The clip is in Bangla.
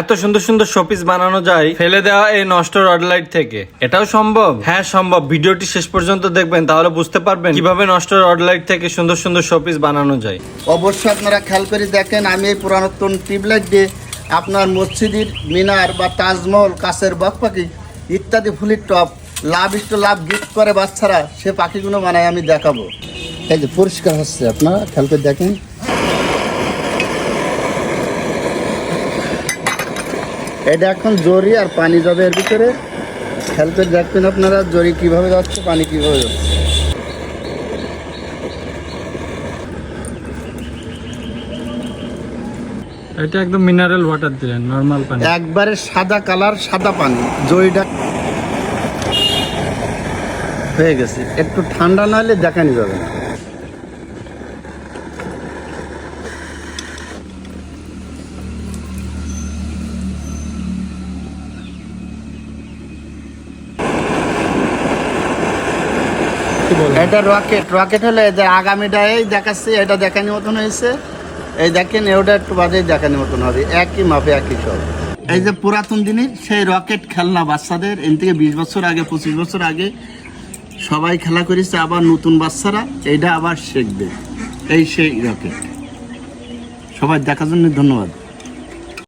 এত সুন্দর সুন্দর শোপিস বানানো যায়, ফেলে দেওয়া এই নষ্ট রড লাইট থেকে। এটাও সম্ভব? হ্যাঁ সম্ভব। ভিডিওটি শেষ পর্যন্ত দেখবেন, তাহলে বুঝতে পারবেন কীভাবে নষ্ট রড লাইট থেকে সুন্দর সুন্দর শোপিস বানানো যায়। অবশ্যই আপনারা খেয়াল করে দেখেন, আমি এই পুরাতন টিউবলাইট দিয়ে আপনার মসজিদের মিনার বা তাজমহল কাছের বক পাখি ইত্যাদি ফুলের টপ লাভ ইষ্ট লাভ গিফট করে বাচ্চারা, সে পাখিগুলো বানায় আমি দেখাবো। এই যে পরিষ্কার হচ্ছে, আপনারা খেয়াল করে দেখেন। এটা এখন জরি আর পানি যাবে এর ভিতরে। খেয়াল করে দেখবেন আপনারা জরি কীভাবে যাচ্ছে পানি কীভাবে যাচ্ছে। এটা একদম মিনারেল ওয়াটার দিলেন নর্মাল পানি। একবারে সাদা কালার সাদা পানি জরিটা হয়ে গেছে। একটু ঠান্ডা না হলে দেখানি যাবে না। এটা রকেট রকেট হলে এই যে আগামীটা, এই দেখাচ্ছি, এটা দেখানি মতন হয়েছে। এই দেখেন ওটা একটু বাদে দেখানি মতন হবে। একই মাপে, একই সব। এই যে পুরাতন দিনের সেই রকেট খেলনা বাচ্চাদের এন থেকে বিশ বছর আগে, পঁচিশ বছর আগে সবাই খেলা করেছে, আবার নতুন বাচ্চারা, এইটা আবার শিখবে। এই সেই রকেট। সবাই দেখার জন্য ধন্যবাদ।